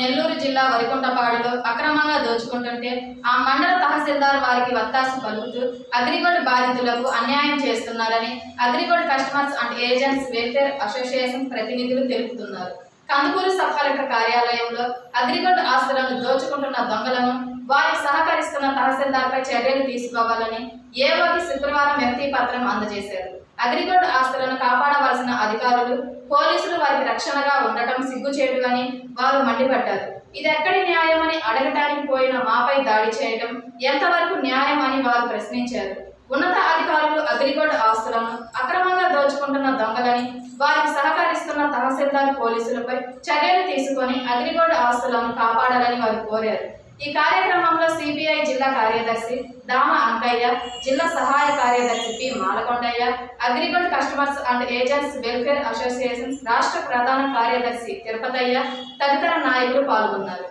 నెల్లూరు జిల్లా వరికుంటపాడులో అక్రమంగా దోచుకుంటుంటే ఆ మండల తహసీల్దార్ వారికి వత్తాసు పలుకుతూ అగ్రిగోల్డ్ బాధితులకు అన్యాయం చేస్తున్నారని AgriGold customers and agents welfare association ప్రతినిధులు తెలుపుతున్నారు. కందుకూరు సబ్ కలెక్టర్ కార్యాలయంలో అగ్రిగోల్డ్ ఆస్తులను దోచుకుంటున్న దొంగలను వారికి సహకరిస్తున్న తహసీల్దార్పై చర్యలు తీసుకోవాలని ఏవోకి శుక్రవారం వ్యక్తి పత్రం అందజేశారు. అగ్రిగోల్డ్ ఆస్తులను కాపాడవలసిన అధికారులు పోలీసులు వారికి రక్షణగా ఉండటం సిగ్గుచేటు అని వారు మండిపడ్డారు. ఇది ఎక్కడి న్యాయమని అడగటానికి పోయిన మాపై దాడి చేయడం ఎంతవరకు న్యాయం అని వారు ప్రశ్నించారు. ఉన్నత అధికారులు అగ్రిగోల్డ్ ఆస్తులను అక్రమంగా దోచుకుంటున్న దొంగలని వారికి సహకరిస్తున్న తహసీల్దార్ పోలీసులపై చర్యలు తీసుకొని అగ్రిగోల్డ్ ఆస్తులను కాపాడాలని వారు కోరారు. ఈ కార్యక్రమంలో సిబిఐ జిల్లా కార్యదర్శి దామ అంకయ్య జిల్లా సహాయ కార్యదర్శి P. Malakondaiah AgriGold customers and agents welfare association రాష్ట్ర ప్రధాన కార్యదర్శి తిరుపతయ్య తదితర నాయకులు పాల్గొన్నారు.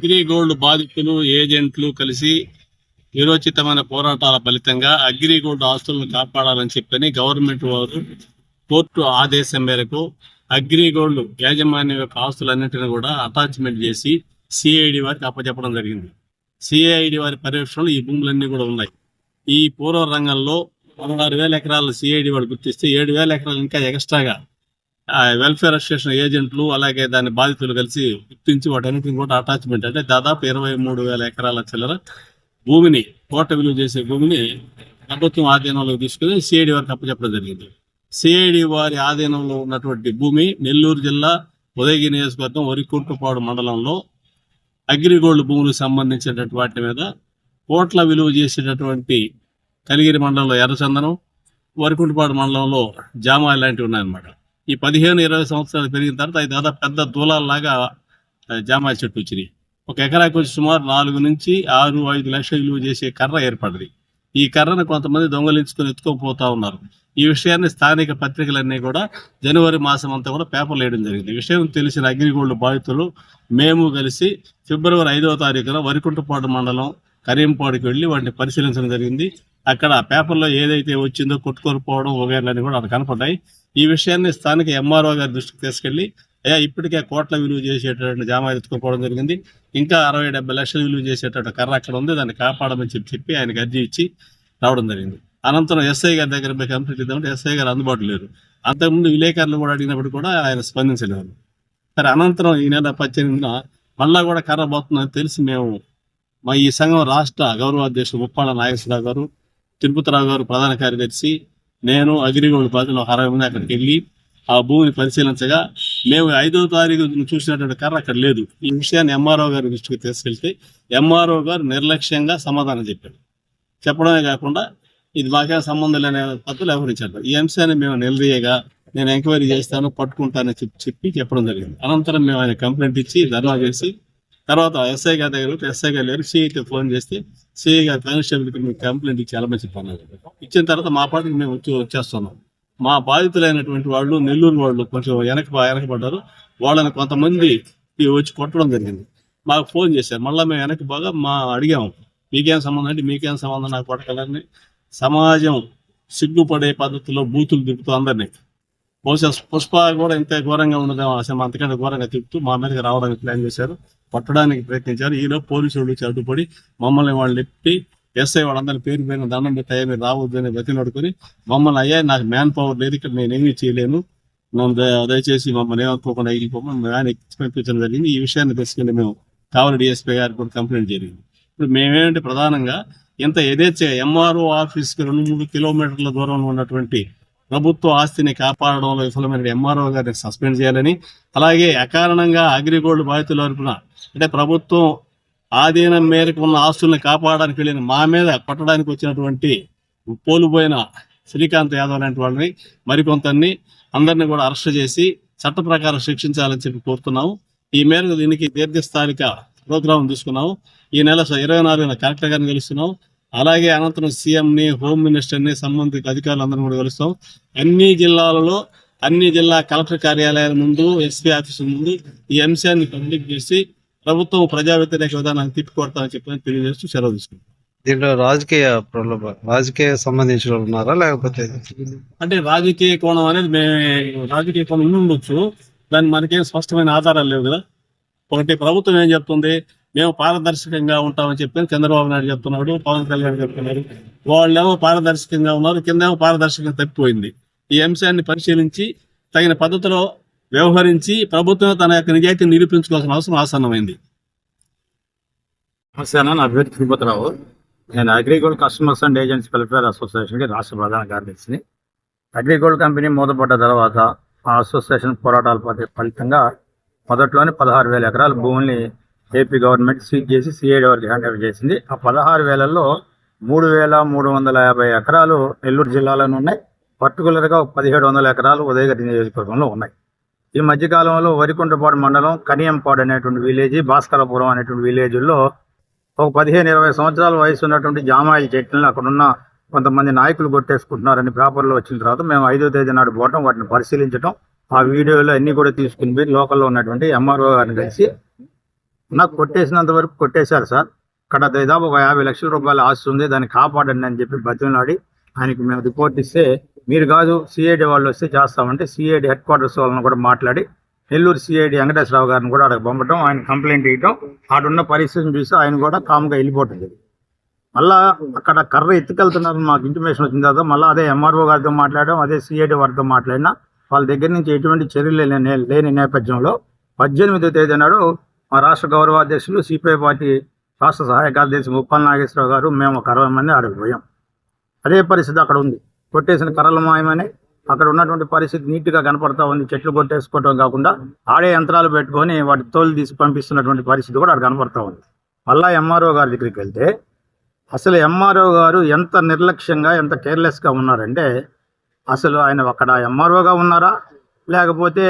అగ్రిగోల్డ్ బాధితులు ఏజెంట్లు కలిసి నిరోచితమైన పోరాటాల ఫలితంగా అగ్రిగోల్డ్ ఆస్తులను కాపాడాలని చెప్పని గవర్నమెంట్ వారు కోర్టు ఆదేశం మేరకు అగ్రిగోల్డ్ యాజమాన్యం యొక్క ఆస్తులన్నింటినీ కూడా అటాచ్మెంట్ చేసి సిఐడి వారికి అప్పచెప్పడం జరిగింది. సిఐడి వారి పర్యవేక్షణలో ఈ భూములన్నీ కూడా ఉన్నాయి. ఈ పూర్వ రంగంలో పదహారు వేల ఎకరాలు సిఐడి వాళ్ళు గుర్తిస్తే ఏడు వేల ఎకరాలు ఇంకా ఎక్స్ట్రాగా వెల్ఫేర్ అసోసియేషన్ ఏజెంట్లు అలాగే దాని బాధితులు కలిసి గుర్తించి వాటన్నిటిని కూడా అటాచ్మెంట్ అంటే దాదాపు ఇరవై మూడు వేల ఎకరాల చిల్లర భూమిని కోట విలువ చేసే భూమిని ప్రభుత్వం ఆధీనంలోకి తీసుకుని సిఐడి వారికి అప్పచెప్పడం జరిగింది. సిఐడి వారి ఆధీనంలో ఉన్నటువంటి భూమి నెల్లూరు జిల్లా ఉదయగిరి నియోజకవర్గం వరికుంటపాడు మండలంలో అగ్రిగోల్డ్ భూములకు సంబంధించినటువంటి వాటి మీద కోట్ల విలువ చేసేటటువంటి కలిగిరి మండలంలో ఎర్రచందనం వరికుంటపాడు మండలంలో జామాయి లాంటివి ఉన్నాయన్నమాట. ఈ పదిహేను ఇరవై సంవత్సరాలు పెరిగిన తర్వాత అది దాదాపు పెద్ద దూలాల్లాగా జామాయి చెట్టు వచ్చినాయి. ఒక ఎకరాకి వచ్చి సుమారు నాలుగు నుంచి ఆరు ఐదు లక్షలు విలువ చేసే కర్ర ఏర్పడింది. ఈ కర్రను కొంతమంది దొంగలించుకొని ఎత్తుకోపోతా ఉన్నారు. ఈ విషయాన్ని స్థానిక పత్రికలన్నీ కూడా జనవరి మాసం అంతా కూడా పేపర్లు వేయడం జరిగింది. ఈ విషయం తెలిసిన అగ్రిగోల్డ్ బాధితులు మేము కలిసి ఫిబ్రవరి ఐదవ తారీఖున వరికుంటపాడు మండలం కరీంపాడుకి వెళ్ళి వాటిని పరిశీలించడం జరిగింది. అక్కడ పేపర్లో ఏదైతే వచ్చిందో కొట్టుకొని పోవడం వగైరాలన్నీ కూడా అక్కడ కనపడ్డాయి. ఈ విషయాన్ని స్థానిక ఎంఆర్ఓ గారి దృష్టికి తీసుకెళ్ళి అయ్యా ఇప్పటికే కోట్ల విలువ చేసేటటువంటి జామా ఎత్తుకోపోవడం జరిగింది. ఇంకా అరవై డెబ్బై లక్షల విలువ చేసేటటువంటి కర్ర అక్కడ ఉంది. దాన్ని కాపాడమని చెప్పి చెప్పి ఆయనకి అర్జీ ఇచ్చి రావడం జరిగింది. అనంతరం ఎస్ఐ గారి దగ్గర పోయి కంప్లీట్ ఇద్దామంటే ఎస్ఐ గారు అందుబాటులో లేరు. అంతకుముందు విలేకరులు కూడా అడిగినప్పుడు కూడా ఆయన స్పందించలేదు. సరే అనంతరం ఈ నెల పద్దెనిమిదిన మళ్ళా కూడా కర్ర పోతుందని తెలిసి మేము మా ఈ సంఘం రాష్ట్ర గౌరవాధ్యక్షుడు ముప్పాళ్ళ నాగేశ్వరరావు గారు తిరుపతిరావు గారు ప్రధాన కార్యదర్శి నేను అగ్రిగోల్డ్ పార్టీలో ఒక అరవై మంది అక్కడికి వెళ్ళి ఆ భూమిని పరిశీలించగా మేము ఐదో తారీఖు చూసినటువంటి కర్ర అక్కడ లేదు. ఈ విషయాన్ని ఎంఆర్ఓ గారి దృష్టికి తీసుకెళ్తే ఎంఆర్ఓ గారు నిర్లక్ష్యంగా సమాధానం చెప్పాడు చెప్పడమే కాకుండా ఇది మాకేం సంబంధం లేని పద్ధతులు వ్యవహరించారు ఈ అంశాన్ని మేము నిలదీయగా నేను ఎంక్వైరీ చేస్తాను పట్టుకుంటానని చెప్పి చెప్పి చెప్పడం జరిగింది. అనంతరం మేము ఆయన కంప్లైంట్ ఇచ్చి ధర్నా చేసి తర్వాత ఎస్ఐ గారి దగ్గర ఎస్ఐ గారు లేరు సిఐకి ఫోన్ చేస్తే సిఐ గారు కానిస్టేబుల్కి మీకు కంప్లైంట్ ఇచ్చి వెళ్ళమని చెప్పాను ఇచ్చిన తర్వాత మా పాటికి మేము వచ్చి వచ్చేస్తున్నాం. మా బాధితులైనటువంటి వాళ్ళు నెల్లూరు వాళ్ళు కొంచెం వెనక వెనకబడ్డారు. వాళ్ళని కొంతమంది వచ్చి కొట్టడం జరిగింది. మాకు ఫోన్ చేశారు. మళ్ళీ మేము వెనక్కి బాగా మా అడిగాము. మీకేం సంబంధం అంటే మీకేం సంబంధం? నాకు కొట్టగలని సమాజం సిగ్గుపడే పద్ధతిలో బూతులు తిప్పుతూ అందరినీ. బహుశా పుష్ప కూడా ఇంత ఘోరంగా ఉండదేమో అసలు అంతకంటే ఘోరంగా తిప్పుతూ మా మీదకి రావడానికి ప్లాన్ చేశారు. పట్టడానికి ప్రయత్నించారు. ఈలో పోలీసులు వచ్చి అడ్డుపడి మమ్మల్ని వాళ్ళు నెప్పి ఎస్ఐ వాళ్ళందరి పేరు పైన దండం పెట్టి అయ్యా మీరు రావద్దు అని బతిలాడుకొని మమ్మల్ని అయ్యా నాకు మ్యాన్ పవర్ లేదు ఇక్కడ నేనేమీ చేయలేను. దయచేసి మమ్మల్ని ఏమనుకోకుండా వెళ్ళిపోమని మ్యాన్ ఎక్కించి పంపించడం జరిగింది. ఈ విషయాన్ని తీసుకెళ్ళి మేము కావలి డిఎస్పీ గారికి కూడా కంప్లైంట్ జరిగింది. ఇప్పుడు మేమేంటి ప్రధానంగా ఇంత ఏదైతే ఎంఆర్ఓ ఆఫీస్కి రెండు మూడు కిలోమీటర్ల దూరంలో ఉన్నటువంటి ప్రభుత్వ ఆస్తిని కాపాడడంలో విఫలమైన ఎంఆర్ఓ గారిని సస్పెండ్ చేయాలని అలాగే అకారణంగా అగ్రిగోల్డ్ బాధితుల తరపున అంటే ప్రభుత్వం ఆధీనం మేరకు ఉన్న ఆస్తుల్ని కాపాడడానికి వెళ్ళిన మా మీద కొట్టడానికి వచ్చినటువంటి పోలుపోయిన శ్రీకాంత్ యాదవ్ లాంటి వాళ్ళని మరికొంతని అందరినీ కూడా అరెస్ట్ చేసి చట్ట ప్రకారం శిక్షించాలని చెప్పి కోరుతున్నాము. ఈ మేరకు దీనికి దీర్ఘస్థాయిక ప్రోగ్రాం తీసుకున్నాము. ఈ నెల ఇరవై నాలుగున కలెక్టర్ గారిని కలుస్తున్నాం అలాగే అనంతరం సీఎంని హోమ్ మినిస్టర్ని సంబంధిత అధికారులందరినీ కూడా కలుస్తాం. అన్ని జిల్లాలలో అన్ని జిల్లా కలెక్టర్ కార్యాలయాల ముందు ఎస్పీ ఆఫీసు ముందు ఈ అంశాన్ని పబ్లిక్ చేసి ప్రభుత్వం ప్రజా వ్యతిరేక విధానాన్ని తిప్పికొడతామని చెప్పి తెలియజేస్తూ సెలవు తీసుకుంటాం దీంట్లో రాజకీయ ప్రలోభ రాజకీయ సంబంధించిన ఉన్నారా? లేకపోతే అంటే రాజకీయ కోణం అనేది మేము రాజకీయ కోణం ఉండి ఉండొచ్చు. దాని మనకేం స్పష్టమైన ఆధారాలు లేవు కదా. ఒకటి ప్రభుత్వం ఏం చెప్తుంది? మేము పారదర్శకంగా ఉంటామని చెప్పి చంద్రబాబు నాయుడు చెప్తున్నాడు పవన్ కళ్యాణ్ చెప్తున్నారు వాళ్ళేమో పారదర్శకంగా ఉన్నారు. కిందేమో పారదర్శకంగా తప్పిపోయింది. ఈ అంశాన్ని పరిశీలించి తగిన పద్ధతిలో వ్యవహరించి ప్రభుత్వం తన యొక్క నిజాయితీని నిరూపించుకోవాల్సిన అవసరం ఆసన్నమైంది. నమస్తే నా పేరు తిరుపతిరావు. నేను AgriGold customers and agents welfare అసోసియేషన్కి రాష్ట్ర ప్రధాన కార్యదర్శిని. అగ్రిగోల్డ్ కంపెనీ మూతపడ్డ తర్వాత ఆ అసోసియేషన్ పోరాటాల ఫలితంగా మొదట్లోనే పదహారు వేల ఎకరాల భూముల్ని ఏపీ గవర్నమెంట్ సీజ్ చేసి సిఐడి వారికి హ్యాండ్ ఓవర్ చేసింది. ఆ పదహారు వేలలో మూడు వేల మూడు వందల యాభై ఎకరాలు నెల్లూరు జిల్లాలోనే ఉన్నాయి. పర్టికులర్గా పదిహేడు వందల ఎకరాలు ఉదయగిరి నియోజకవర్గంలో ఉన్నాయి. ఈ మధ్యకాలంలో వరికుంటపాడు మండలం కనియంపాడు అనేటువంటి విలేజ్ భాస్కరపురం అనేటువంటి విలేజ్లో ఒక పదిహేను ఇరవై సంవత్సరాల వయసు ఉన్నటువంటి జామాయిల చెట్లను అక్కడున్న కొంతమంది నాయకులు కొట్టేసుకుంటున్నారని పేపర్లో వచ్చిన తర్వాత మేము ఐదో తేదీ నాడు పోవటం వాటిని పరిశీలించడం ఆ వీడియోలు అన్నీ కూడా తీసుకుని లోకల్లో ఉన్నటువంటి ఎంఆర్ఓ గారిని కలిసి నాకు కొట్టేసినంత వరకు కొట్టేశారు సార్. అక్కడ దాదాపు ఒక యాభై లక్షల రూపాయలు ఆస్తి ఉంది దాన్ని కాపాడండి అని చెప్పి బతిమలాడి ఆయనకి మేము రిపోర్ట్ ఇస్తే మీరు కాదు సిఐడి వాళ్ళు వస్తే చేస్తామంటే సిఐడి హెడ్ క్వార్టర్స్ వాళ్ళని కూడా మాట్లాడి నెల్లూరు సిఐడి వెంకటేశ్వరరావు గారిని కూడా అక్కడ పంపడం ఆయన కంప్లైంట్ ఇవ్వడం ఆడున్న పరిస్థితిని చూసి ఆయన కూడా కామ్గా వెళ్ళిపోతుంది మళ్ళా అక్కడ కర్ర ఎత్తుకెళ్తున్నారని మాకు ఇంటిమేషన్ వచ్చిన తర్వాత మళ్ళీ అదే ఎంఆర్ఓ గారితో మాట్లాడడం అదే సిఐడి వారితో మాట్లాడినా వాళ్ళ దగ్గర నుంచి ఎటువంటి చర్యలు లేని నేపథ్యంలో పద్దెనిమిదో తేదీ నాడు మా రాష్ట్ర గౌరవాధ్యక్షులు సిపిఐ పార్టీ రాష్ట్ర సహాయ కార్యదర్శి ముప్పల్ నాగేశ్వరరావు గారు మేము ఒక అరవై మంది ఆడికి పోయాం. అదే పరిస్థితి అక్కడ ఉంది. కొట్టేసిన కర్రలు మాయమని అక్కడ ఉన్నటువంటి పరిస్థితి నీట్గా కనపడతా ఉంది. చెట్లు కొట్టేసుకోవటం కాకుండా ఆడే యంత్రాలు పెట్టుకొని వాటి తోలు తీసి పంపిస్తున్నటువంటి పరిస్థితి కూడా అక్కడ కనపడతా ఉంది. మళ్ళా ఎంఆర్ఓ గారి దగ్గరికి వెళ్తే అసలు ఎంఆర్ఓ గారు ఎంత నిర్లక్ష్యంగా ఎంత కేర్లెస్గా ఉన్నారంటే అసలు ఆయన అక్కడ ఎంఆర్ఓగా ఉన్నారా? లేకపోతే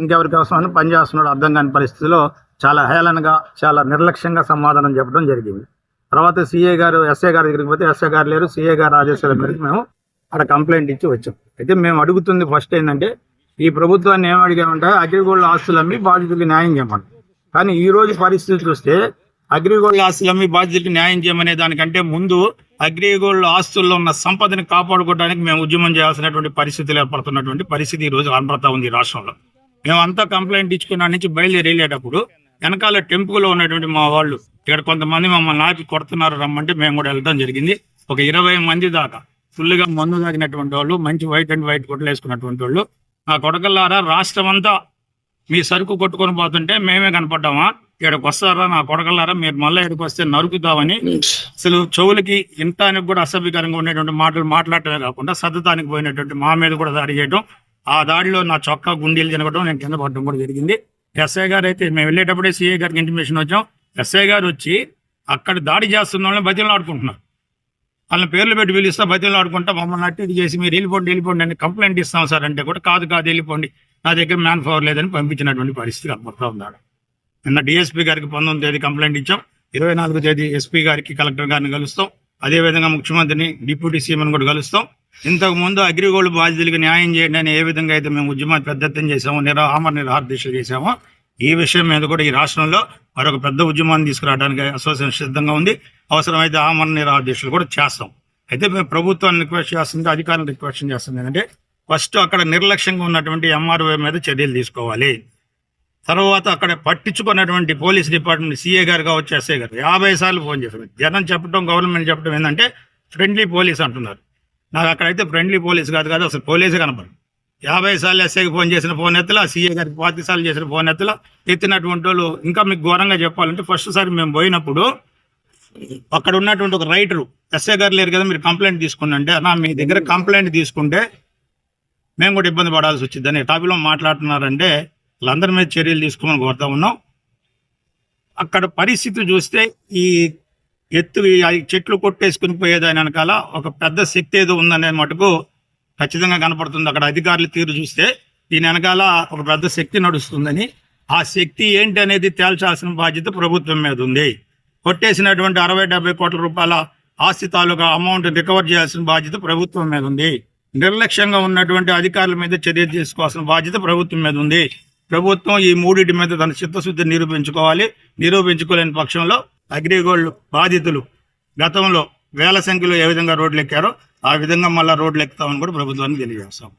ఇంకెవరికి అవసరం పనిచేస్తున్నాడు అర్థం కాని పరిస్థితిలో చాలా హేళనగా చాలా నిర్లక్ష్యంగా సమాధానం చెప్పడం జరిగింది. తర్వాత సీఏ గారు ఎస్ఐ గారి దగ్గరికి పోతే ఎస్ఐ గారు లేరు సీఏ గారు ఆదేశాల మేరకు మేము అక్కడ కంప్లైంట్ ఇచ్చి వచ్చాం. అయితే మేము అడుగుతుంది ఫస్ట్ ఏంటంటే ఈ ప్రభుత్వాన్ని ఏం అడిగామంటే అగ్రిగోల్డ్ ఆస్తులు అమ్మి బాధితులకు న్యాయం చేయమని. కానీ ఈ రోజు పరిస్థితి చూస్తే అగ్రిగోల్డ్ ఆస్తులు అమ్మి బాధితులకు న్యాయం చేయమనే దానికంటే ముందు అగ్రిగోల్డ్ ఆస్తుల్లో ఉన్న సంపదని కాపాడుకోవడానికి మేము ఉద్యమం చేయాల్సినటువంటి పరిస్థితులు ఏర్పడుతున్నటువంటి పరిస్థితి ఈ రోజు కనపడతా ఉంది రాష్ట్రంలో. మేమంతా కంప్లైంట్ ఇచ్చుకున్న నుంచి బయలుదేరి వెళ్ళేటప్పుడు వెనకాల టెంపులో ఉన్నటువంటి మా వాళ్ళు ఇక్కడ కొంతమంది మమ్మల్ని నాపి కొడుతున్నారు రమ్మంటే మేము కూడా వెళ్ళడం జరిగింది. ఒక ఇరవై మంది దాకా ఫుల్గా మందు తాగినటువంటి వాళ్ళు మంచి వైట్ అండ్ వైట్ కొట్టలు వేసుకున్నటువంటి వాళ్ళు. ఆ కొడకల్లారా రాష్ట్రం అంతా మీ సరుకు కొట్టుకొని పోతుంటే మేమే కనపడ్డామా? ఇక్కడికి వస్తారా నా కొడకల్లారా? మీరు మళ్ళీ ఇక్కడికి వస్తే నరుకుతామని అసలు చెవులకి ఇంతానికి కూడా అసభ్యకరంగా ఉండేటువంటి మాటలు మాట్లాడటమే కాకుండా సతతానికి పోయినటువంటి మా మీద కూడా దాడి చేయడం ఆ దాడిలో నా చొక్కా గుండీలు తినగడం నేను కింద పడడం కూడా జరిగింది. ఎస్ఐ గారు అయితే మేము వెళ్ళేటప్పుడే సిఐ గారికి ఇంటిమేషన్ వచ్చాం. ఎస్ఐ గారు వచ్చి అక్కడ దాడి చేస్తున్న వాళ్ళని బతిలు ఆడుకుంటున్నారు వాళ్ళని పేర్లు పెట్టి పిలుస్తా బతిలో ఆడుకుంటా మమ్మల్ని అట్టి ఇది చేసి మీరు వెళ్ళిపోండి వెళ్ళిపోండి అని కంప్లైంట్ ఇస్తాం సార్ అంటే కూడా కాదు కాదు వెళ్ళిపోండి. నా దగ్గర మ్యాన్ పవర్ లేదని పంపించినటువంటి పరిస్థితి కనపడతా ఉన్నాడు. నిన్న డిఎస్పీ గారికి పంతొమ్మిది తేదీ కంప్లైంట్ ఇచ్చాం. ఇరవై నాలుగు తేదీ ఎస్పీ గారికి కలెక్టర్ గారిని కలుస్తాం. అదేవిధంగా ముఖ్యమంత్రిని డిప్యూటీ సీఎంని కూడా కలుస్తాం. ఇంతకు ముందు అగ్రిగోల్డ్ బాధితులకు న్యాయం చేయండి అని ఏ విధంగా అయితే మేము ఉద్యమాన్ని పెద్ద ఎత్తున చేసామో నిరా ఆమర నిరాహార దీక్షలు చేసామో ఈ విషయం మీద కూడా ఈ రాష్ట్రంలో మరొక పెద్ద ఉద్యమాన్ని తీసుకురావడానికి అసోసియేషన్ సిద్ధంగా ఉంది. అవసరమైతే ఆమరణ నిరాహార దీక్షలు కూడా చేస్తాం. అయితే మేము ప్రభుత్వాన్ని రిక్వెస్ట్ చేస్తుంది అధికారులను రిక్వెస్ట్ చేస్తుంది ఏంటంటే ఫస్ట్ అక్కడ నిర్లక్ష్యంగా ఉన్నటువంటి ఎంఆర్ఓ మీద చర్యలు తీసుకోవాలి. తర్వాత అక్కడ పట్టించుకున్నటువంటి పోలీస్ డిపార్ట్మెంట్ సీఏ గారు కావచ్చు ఎస్ఏ గారు యాభై సార్లు ఫోన్ చేశారు. జనం చెప్పడం గవర్నమెంట్ చెప్పడం ఏంటంటే ఫ్రెండ్లీ పోలీస్ అంటున్నారు. నాకు అక్కడైతే ఫ్రెండ్లీ పోలీస్ కాదు కాదు అసలు పోలీసే కనపడు యాభై సార్లు ఎస్ఐకి ఫోన్ చేసిన ఫోన్ ఎత్తలా సీఏ గారికి పాతి సార్లు చేసిన ఫోన్ ఎత్తలా ఎత్తినటువంటి వాళ్ళు ఇంకా మీకు ఘోరంగా చెప్పాలంటే ఫస్ట్ సారి మేము పోయినప్పుడు అక్కడ ఉన్నటువంటి ఒక రైటరు ఎస్ఐ గారు లేరు కదా మీరు కంప్లైంట్ తీసుకున్నంటే అంటే మీ దగ్గర కంప్లైంట్ తీసుకుంటే మేము కూడా ఇబ్బంది పడాల్సి వచ్చిందని టాపిక్లో మాట్లాడుతున్నారంటే వాళ్ళందరి మీద చర్యలు తీసుకోమని కోరుతా ఉన్నాం. అక్కడ పరిస్థితి చూస్తే ఈ ఎత్తు చెట్లు కొట్టేసుకుని పోయేదాని వెనకాల ఒక పెద్ద శక్తి ఏదో ఉందనే మటుకు ఖచ్చితంగా కనపడుతుంది. అక్కడ అధికారులు తీరు చూస్తే దీని వెనకాల ఒక పెద్ద శక్తి నడుస్తుందని. ఆ శక్తి ఏంటి అనేది తేల్చాల్సిన బాధ్యత ప్రభుత్వం మీద ఉంది. కొట్టేసినటువంటి అరవై డెబ్బై కోట్ల రూపాయల ఆస్తి తాలూకా అమౌంట్ రికవర్ చేయాల్సిన బాధ్యత ప్రభుత్వం మీద ఉంది. నిర్లక్ష్యంగా ఉన్నటువంటి అధికారుల మీద చర్య తీసుకోవాల్సిన బాధ్యత ప్రభుత్వం మీద ఉంది. ప్రభుత్వం ఈ మూడింటి మీద తన చిత్తశుద్ధి నిరూపించుకోవాలి. నిరూపించుకోలేని పక్షంలో అగ్రిగోల్డ్ బాధితులు గతంలో వేల సంఖ్యలో ఏ విధంగా రోడ్లు ఎక్కారో ఆ విధంగా మళ్ళీ రోడ్లు ఎక్కుతామని కూడా ప్రభుత్వానికి తెలియజేస్తాం.